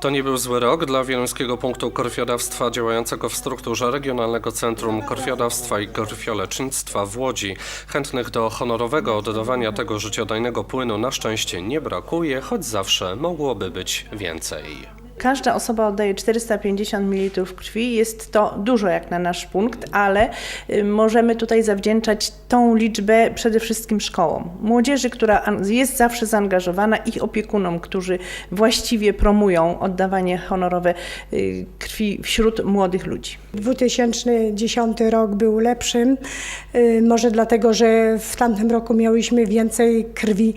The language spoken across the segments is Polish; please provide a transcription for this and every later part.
To nie był zły rok dla Wieluńskiego Punktu Krwiodawstwa działającego w strukturze Regionalnego Centrum Krwiodawstwa i Krwiolecznictwa w Łodzi. Chętnych do honorowego oddawania tego życiodajnego płynu na szczęście nie brakuje, choć zawsze mogłoby być więcej. Każda osoba oddaje 450 ml krwi. Jest to dużo jak na nasz punkt, ale y, możemy tutaj zawdzięczać tą liczbę przede wszystkim szkołom. Młodzieży, która jest zawsze zaangażowana, ich opiekunom, którzy właściwie promują oddawanie honorowe y, krwi wśród młodych ludzi. 2010 rok był lepszym, y, może dlatego, że w tamtym roku miałyśmy więcej krwi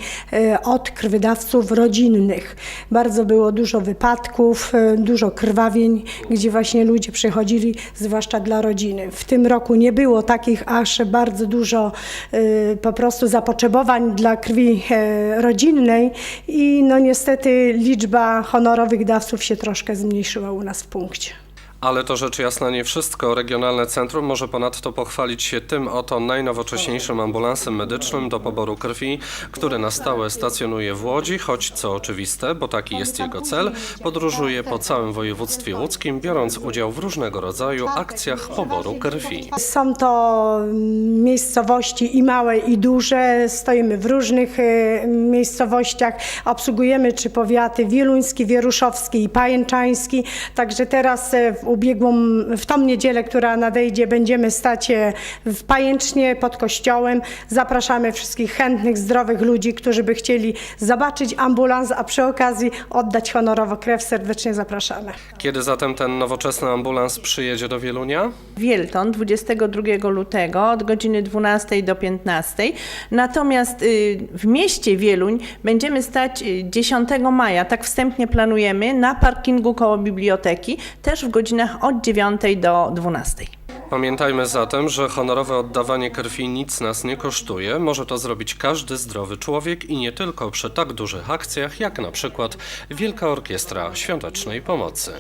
od krwiodawców rodzinnych. Bardzo było dużo wypadków, y, dużo krwawień, gdzie właśnie ludzie przychodzili, zwłaszcza dla rodziny. W tym roku nie było takich aż bardzo dużo y, po prostu zapotrzebowań dla krwi e, rodzinnej i no niestety liczba honorowych dawców się troszkę zmniejszyła u nas w punkcie. Ale to rzecz jasna nie wszystko. Regionalne Centrum może ponadto pochwalić się tym oto najnowocześniejszym ambulansem medycznym do poboru krwi, który na stałe stacjonuje w Łodzi, choć co oczywiste, bo taki jest jego cel, podróżuje po całym województwie łódzkim, biorąc udział w różnego rodzaju akcjach poboru krwi. Są to miejscowości i małe, i duże. Stoimy w różnych e, miejscowościach. Obsługujemy czy powiaty wieluński, wieruszowski i pajęczański. Także teraz e, w ubiegłą, w tą niedzielę, która nadejdzie, będziemy stać w Pajęcznie pod kościołem. Zapraszamy wszystkich chętnych, zdrowych ludzi, którzy by chcieli zobaczyć ambulans, a przy okazji oddać honorowo krew. Serdecznie zapraszamy. Kiedy zatem ten nowoczesny ambulans przyjedzie do Wielunia? Wielton 22 lutego od godziny 12 do 15. Natomiast y, w mieście Wieluń będziemy stać y, 10 maja, tak wstępnie planujemy, na parkingu koło biblioteki, też w godzinach od 9 do 12. Pamiętajmy zatem, że honorowe oddawanie krwi nic nas nie kosztuje. Może to zrobić każdy zdrowy człowiek i nie tylko przy tak dużych akcjach, jak na przykład Wielka Orkiestra Świątecznej Pomocy.